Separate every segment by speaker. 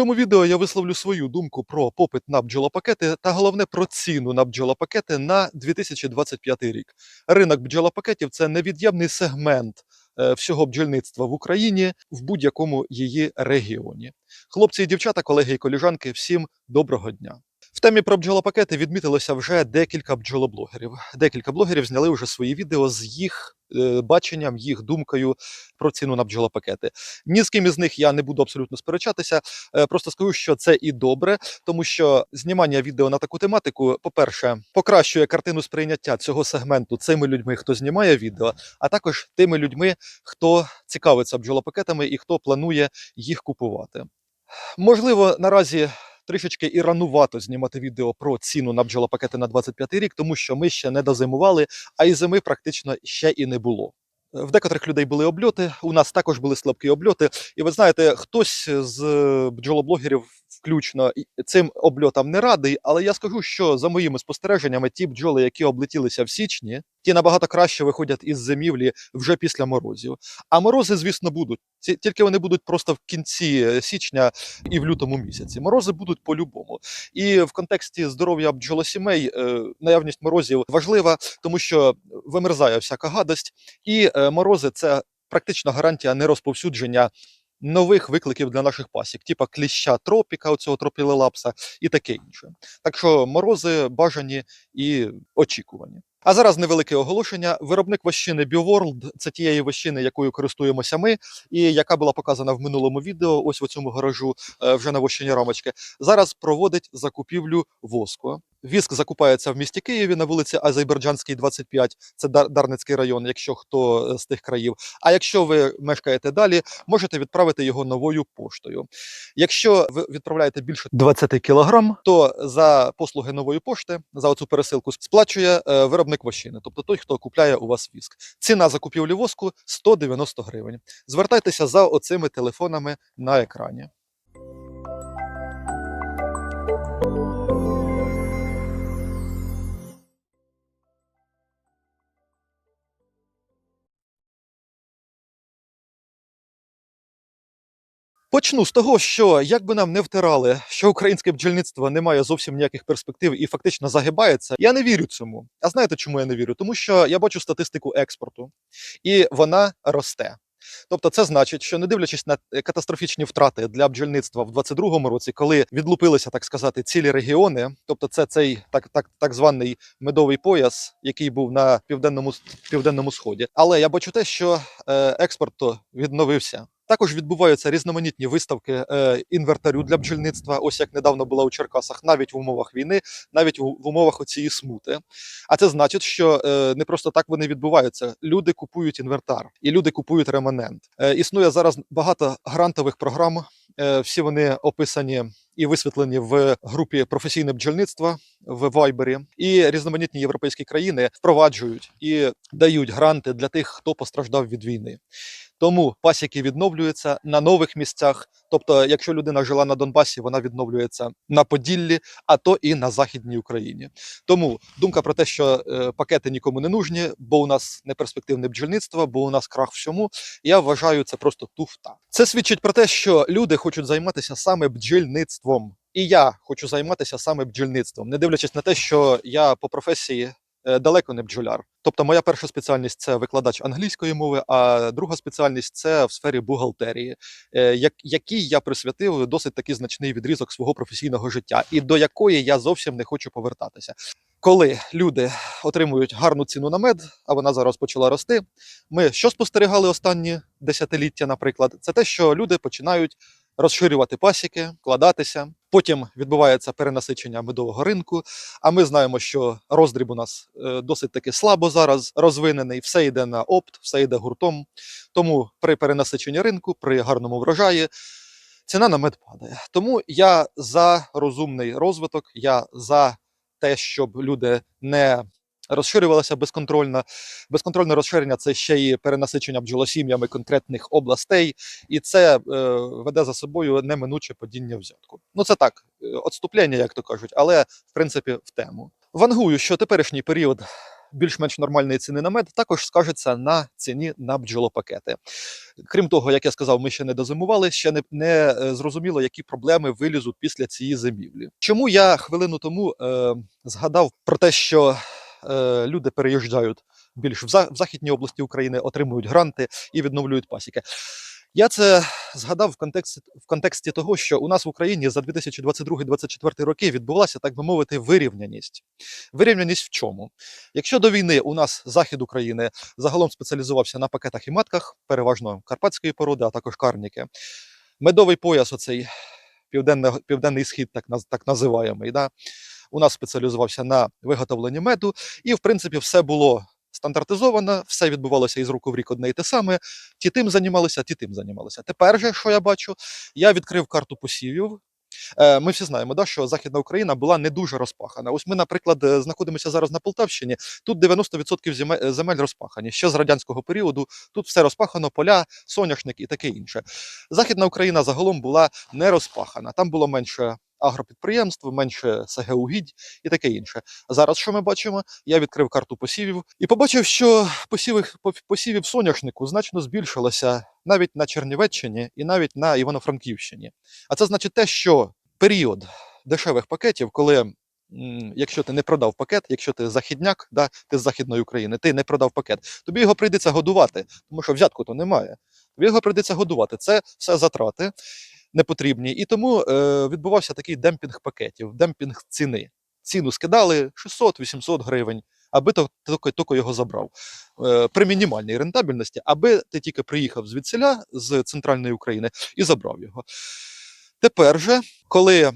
Speaker 1: цьому відео я висловлю свою думку про попит на бджолопакети та головне про ціну на бджолопакети на 2025 рік. Ринок бджолопакетів це невід'ємний сегмент е, всього бджільництва в Україні в будь-якому її регіоні. Хлопці і дівчата, колеги і коліжанки, всім доброго дня. В темі про бджолопакети відмітилося вже декілька бджолоблогерів. Декілька блогерів зняли вже свої відео з їх баченням, їх думкою про ціну на бджолопакети. Ні з ким із них я не буду абсолютно сперечатися. Е, Просто скажу, що це і добре, тому що знімання відео на таку тематику, по-перше, покращує картину сприйняття цього сегменту цими людьми, хто знімає відео, а також тими людьми, хто цікавиться бджолопакетами і хто планує їх купувати. Можливо, наразі трішечки і ранувато знімати відео про ціну на бджолопакети на 25 рік, тому що ми ще не дозимували, а і зими практично ще і не було. Е, В декотрих людей були обльоти, у нас також були слабкі обльоти. І ви знаєте, хтось з бджолоблогерів включно цим обльотам не радий, але я скажу, що за моїми спостереженнями, ті бджоли, які облетілися в січні, ті набагато краще виходять із зимівлі вже після морозів. А морози, звісно, будуть. Ці- Тільки вони будуть просто в кінці е, січня і в лютому місяці. Морози будуть по-любому. І в контексті здоров'я бджолосімей е, наявність морозів важлива, тому що вимерзає всяка гадость, і е, морози це практично гарантія нерозповсюдження нових викликів для наших пасік, типа кліща тропіка, оцього тропілелапса і таке інше. Так що морози бажані і очікувані. А зараз невелике оголошення. Виробник вощини BioWorld – це тієї вощини, якою користуємося ми, і яка була показана в минулому відео, ось в цьому гаражу, е, вже на вощині рамочки. Зараз проводить закупівлю воску. Віск закупається в місті Києві на вулиці Азербайджанській, 25, це Дар- Дарницький район, якщо хто е, з тих країв. А якщо ви мешкаєте далі, можете відправити його новою поштою. Якщо ви відправляєте більше 20 кілограм, то за послуги нової пошти, за оцю пересилку сплачує е, виробник вощини, тобто той, хто купляє у вас віск. Ціна закупівлі воску 190 гривень. Звертайтеся за оцими телефонами на екрані. Почну з того, що як би нам не втирали, що українське бджільництво не має зовсім ніяких перспектив і фактично загибається. Я не вірю цьому. А знаєте, чому я не вірю? Тому що я бачу статистику експорту, і вона росте. Тобто, це значить, що не дивлячись на катастрофічні втрати для бджільництва в 22-му році, коли відлупилися, так сказати, цілі регіони, тобто це цей так, так, так званий медовий пояс, який був на південному південному сході. Але я бачу те, що е, експорт відновився. Також відбуваються різноманітні виставки е, інвертарю для бджільництва. Ось як недавно була у Черкасах, навіть в умовах війни, навіть в, умовах оцієї смути. А це значить, що е, не просто так вони відбуваються. Люди купують інвертар і люди купують реманент. Е, існує зараз багато грантових програм. Всі вони описані і висвітлені в групі професійне бджільництво в Вайбері. І різноманітні європейські країни впроваджують і дають гранти для тих, хто постраждав від війни. Тому пасіки відновлюються на нових місцях. Тобто, якщо людина жила на Донбасі, вона відновлюється на Поділлі, а то і на Західній Україні. Тому думка про те, що е, пакети нікому не нужні, бо у нас неперспективне бджільництво, бо у нас крах всьому. Я вважаю це просто туфта. Це свідчить про те, що люди хочуть займатися саме бджільництвом. І я хочу займатися саме бджільництвом, не дивлячись на те, що я по професії е, далеко не бджоляр. Тобто, моя перша спеціальність це викладач англійської мови, а друга спеціальність це в сфері бухгалтерії, е, як, якій я присвятив досить такий значний відрізок свого професійного життя, і до якої я зовсім не хочу повертатися. Коли люди отримують гарну ціну на мед, а вона зараз почала рости. Ми що спостерігали останні десятиліття, наприклад, це те, що люди починають розширювати пасіки, вкладатися. Потім відбувається перенасичення медового ринку. А ми знаємо, що роздріб у нас е, досить таки слабо зараз розвинений, все йде на опт, все йде гуртом. Тому при перенасиченні ринку, при гарному врожаї, ціна на мед падає. Тому я за розумний розвиток, я за те, щоб люди не розширювалися безконтрольно. Безконтрольне розширення це ще й перенасичення бджолосім'ями конкретних областей, і це е, веде за собою неминуче падіння взятку. Ну це так, е, отступлення, як то кажуть, але в принципі в тему. Вангую, що теперішній період більш-менш нормальної ціни на мед, також скажеться на ціні на бджолопакети. Крім того, як я сказав, ми ще не дозимували, ще не, не е, зрозуміло, які проблеми вилізуть після цієї зимівлі. Чому я хвилину тому е, згадав про те, що люди переїжджають більш в, західній області України, отримують гранти і відновлюють пасіки. Я це згадав в контексті, в контексті того, що у нас в Україні за 2022-2024 роки відбулася, так би мовити, вирівняність. Вирівняність в чому? Якщо до війни у нас захід України загалом спеціалізувався на пакетах і матках, переважно карпатської породи, а також карніки, медовий пояс, оцей південний, південний схід, так, так називаємий, да, у нас спеціалізувався на виготовленні меду, і в принципі все було стандартизовано, все відбувалося із року в рік одне і те саме. Ті тим займалися, ті тим займалися. Тепер же, що я бачу, я відкрив карту посівів. Е, Ми всі знаємо, да, що Західна Україна була не дуже розпахана. Ось ми, наприклад, е, знаходимося зараз на Полтавщині. Тут 90% земель, е, земель розпахані. Ще з радянського періоду тут все розпахано, поля, соняшник і таке інше. Західна Україна загалом була не розпахана. Там було менше агропідприємств, менше СГ і таке інше. Зараз що ми бачимо? Я відкрив карту посівів і побачив, що посівів, посівів соняшнику значно збільшилося навіть на Чернівеччині і навіть на Івано-Франківщині. А це значить те, що період дешевих пакетів, коли якщо ти не продав пакет, якщо ти західняк, да, ти з Західної України, ти не продав пакет, тобі його прийдеться годувати, тому що взятку то немає. Тобі його прийдеться годувати. Це все затрати непотрібні. І тому е, відбувався такий демпінг пакетів, демпінг ціни. Ціну скидали 600-800 гривень, аби то тільки, його забрав. Е, при мінімальній рентабельності, аби ти тільки приїхав звідсіля з центральної України і забрав його. Тепер же, коли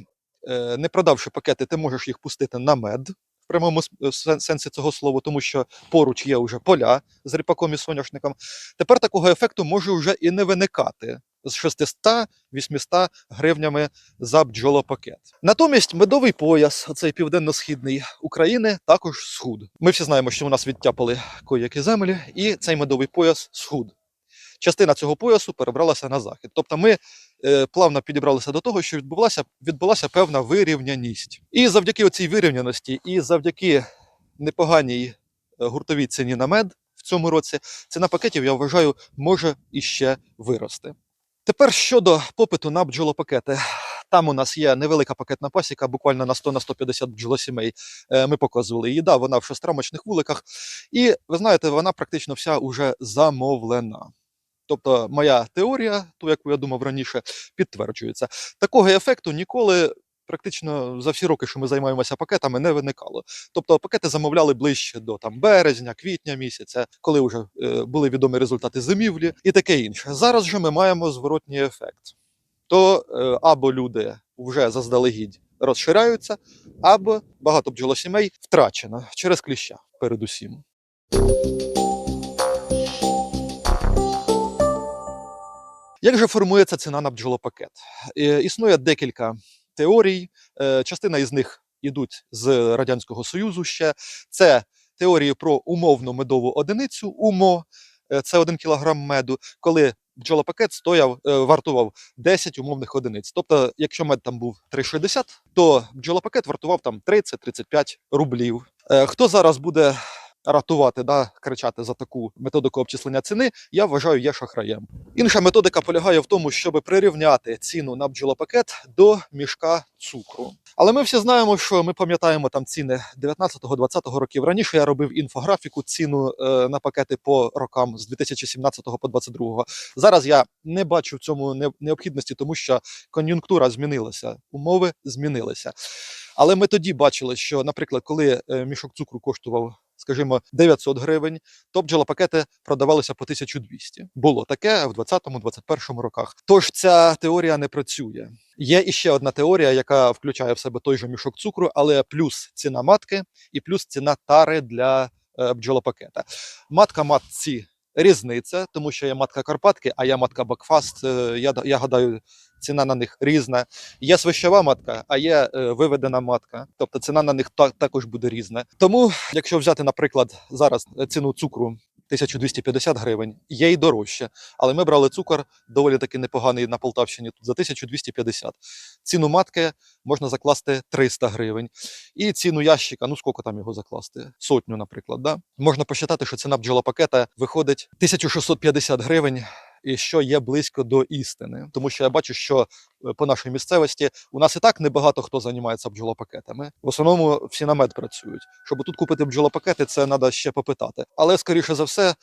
Speaker 1: е, не продавши пакети, ти можеш їх пустити на мед. В прямому е, сен- сенсі цього слова, тому що поруч є вже поля з ріпаком і соняшником. Тепер такого ефекту може вже і не виникати з 600-800 гривнями за бджолопакет. Натомість медовий пояс, цей південно-східний України, також схуд. Ми всі знаємо, що у нас відтяпали коякі землі, і цей медовий пояс схуд. Частина цього поясу перебралася на захід. Тобто ми е, плавно підібралися до того, що відбулася, відбулася певна вирівняність. І завдяки цій вирівняності, і завдяки непоганій е, гуртовій ціні на мед в цьому році, ціна пакетів, я вважаю, може іще вирости. Тепер щодо попиту на бджолопакети. Там у нас є невелика пакетна пасіка, буквально на 100 на 150 бджолосімей. Е, Ми показували її. Да, вона в шестрамочних вуликах. І ви знаєте, вона практично вся уже замовлена. Тобто, моя теорія, ту, яку я думав раніше, підтверджується. Такого ефекту ніколи. Практично за всі роки, що ми займаємося пакетами, не виникало. Тобто пакети замовляли ближче до там березня, квітня місяця, коли вже е, були відомі результати зимівлі і таке інше. Зараз же ми маємо зворотній ефект. То е, або люди вже заздалегідь розширяються, або багато бджолосімей втрачено через кліща, передусім. Як же формується ціна на бджолопакет? Е, Існує декілька теорій. Е, Частина із них йдуть з Радянського Союзу ще. Це теорії про умовну медову одиницю УМО, е, це 1 кг меду, коли бджолопакет стояв, е, вартував 10 умовних одиниць. Тобто, якщо мед там був 3,60, то бджолопакет вартував там 30-35 рублів. Хто зараз буде ратувати, да, кричати за таку методику обчислення ціни, я вважаю, є шахраєм. Інша методика полягає в тому, щоб прирівняти ціну на бджолопакет до мішка цукру. Але ми всі знаємо, що ми пам'ятаємо там ціни 19-20 років. Раніше я робив інфографіку ціну е, на пакети по рокам з 2017 по 2022. Зараз я не бачу в цьому необхідності, тому що кон'юнктура змінилася, умови змінилися. Але ми тоді бачили, що, наприклад, коли е, мішок цукру коштував, скажімо, 900 гривень, то бджолопакети продавалися по 1200. Було таке в 20-21 роках. Тож ця теорія не працює. Є іще одна теорія, яка включає в себе той же мішок цукру, але плюс ціна матки і плюс ціна тари для е, бджолопакета. Матка матці різниця, тому що є матка Карпатки, а є матка Бакфаст. Е, Я, я гадаю, ціна на них різна. Є свищова матка, а є е, виведена матка. Тобто ціна на них та, також буде різна. Тому, якщо взяти, наприклад, зараз е, ціну цукру 1250 гривень. Є й дорожче. Але ми брали цукор доволі таки непоганий на Полтавщині за 1250. Ціну матки можна закласти 300 гривень. І ціну ящика, ну скільки там його закласти? Сотню, наприклад. Да? Можна посчитати, що ціна бджолопакета виходить 1650 гривень. І що є близько до істини, тому що я бачу, що е, по нашій місцевості у нас і так небагато хто займається бджолопакетами. В основному всі на мед працюють. Щоб тут купити бджолопакети, це треба ще попитати. Але скоріше за все,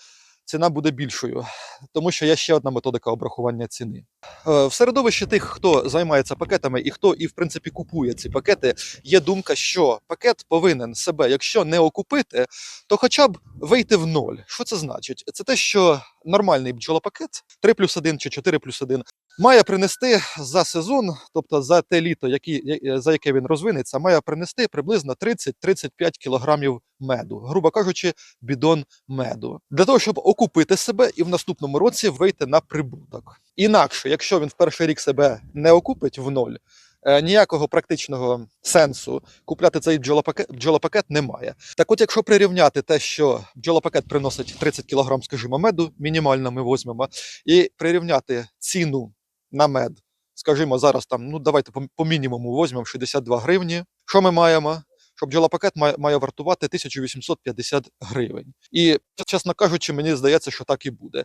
Speaker 1: ціна буде більшою, тому що є ще одна методика обрахування ціни. Е, В середовищі тих, хто займається пакетами і хто і в принципі купує ці пакети, є думка, що пакет повинен себе, якщо не окупити, то хоча б вийти в ноль. Що це значить? Це те, що нормальний бджолопакет 3 плюс 1 чи 4 плюс 1 має принести за сезон, тобто за те літо, які, за яке він розвинеться, має принести приблизно 30-35 кілограмів меду, грубо кажучи, бідон меду, для того, щоб окупити себе і в наступному році вийти на прибуток. Інакше, якщо він в перший рік себе не окупить в ноль, е, ніякого практичного сенсу купляти цей бджолопакет, бджолопакет немає. Так от, якщо прирівняти те, що бджолопакет приносить 30 кг, скажімо, меду, мінімально ми візьмемо, і прирівняти ціну на мед, скажімо, зараз там, ну давайте по, мінімуму візьмемо 62 гривні. Що ми маємо? Що бджолопакет має, має вартувати 1850 гривень. І, чесно кажучи, мені здається, що так і буде.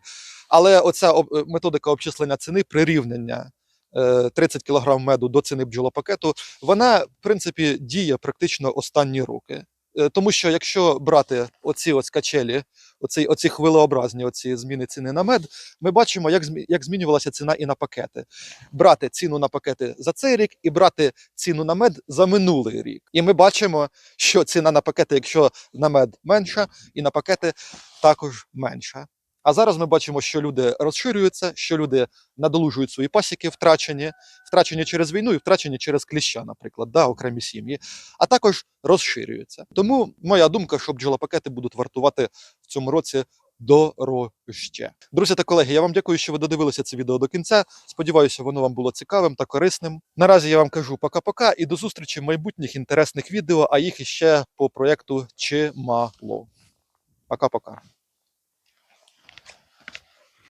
Speaker 1: Але оця об- е, методика обчислення ціни, прирівняння е, 30 кг меду до ціни бджолопакету, вона, в принципі, діє практично останні роки. Е, Тому що якщо брати оці ось качелі, оці, оці хвилеобразні оці зміни ціни на мед, ми бачимо, як, як змінювалася ціна і на пакети. Брати ціну на пакети за цей рік і брати ціну на мед за минулий рік. І ми бачимо, що ціна на пакети, якщо на мед менша, і на пакети також менша. А зараз ми бачимо, що люди розширюються, що люди надолужують свої пасіки, втрачені, втрачені через війну і втрачені через кліща, наприклад, да, окремі сім'ї, а також розширюються. Тому моя думка, що бджолопакети будуть вартувати в цьому році дорожче. Друзі та колеги, я вам дякую, що ви додивилися це відео до кінця. Сподіваюся, воно вам було цікавим та корисним. Наразі я вам кажу пока-пока і до зустрічі майбутніх інтересних відео, а їх іще по проєкту чимало. Пока-пока.